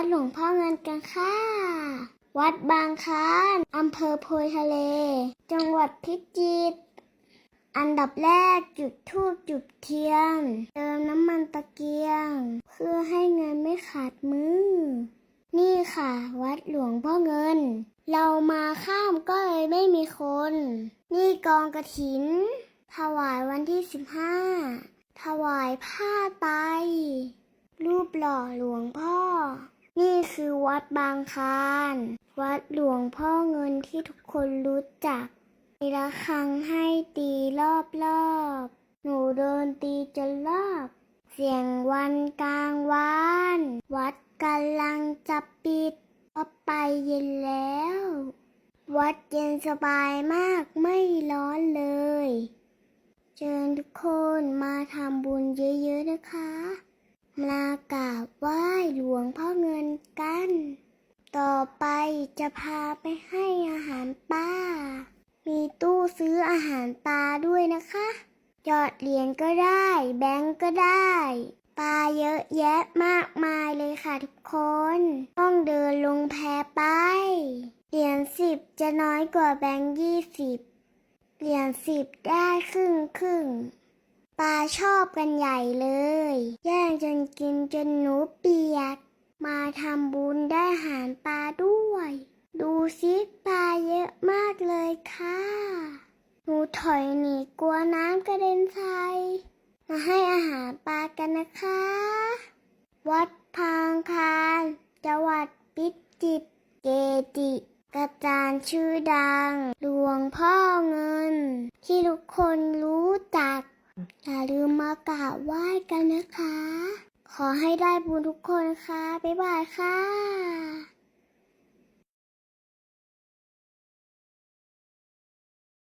วัดหลวงพ่อเงินกันค่ะ วัดบางคานอำเภอโพยทะเล จังหวัดพิจิตร อันดับแรกจุดธูปจุดเทียน เติมน้ำมันตะเกียง เพื่อให้เงินไม่ขาดมือ นี่ค่ะ วัดหลวงพ่อเงิน เรามาข้ามก็เลยไม่มีคน นี่กองกระถิน ถวายวันที่สิบห้าถวายผ้าไตรรูปหล่อหลวงพ่อ นี่คือวัดบางคาน วัดหลวงพ่อเงินที่ทุกคนรู้จักมีระฆังให้ตีรอบรอบๆหนูเดินตีจนรอบ เสียงวันกลางวาน วัดกำลังจะปิดก็ไปเย็นแล้ว วัดเย็นสบายมากไม่ร้อนเลย เชิญทุกคนมาทำบุญเยอะๆนะคะ มากราบไหว้หลวงพ่อ ต่อไปจะพาไปให้อาหารป้ามีตู้ซื้ออาหารปลาด้วยนะคะหยอดเหรียญก็ได้ แบงก์ก็ได้ ปลาเยอะแยะมากมายเลยค่ะทุกคน ต้องเดินลงแพไป เหรียญสิบจะน้อยกว่าแบงก์ยี่สิบ เหรียญสิบได้ครึ่งครึ่งปลาชอบกันใหญ่เลย แย่งจนกินจนหนูเปียก มาทำบุญได้หารปลาด้วย ดูสิปลาเยอะมากเลยค่ะ หนูถอยหนีกลัวน้ำกระเด็นใส่มาให้อาหารปลากันนะคะ วัดพางคารจังหวัดพิจิตรเกจิกระจารชื่อดัง หลวงพ่อเงิน ที่ทุกคนรู้จัก อย่าลืมมากราบไหว้กันนะคะ ขอให้ได้บุญทุกคนค่ะ บ๊ายบายค่ะ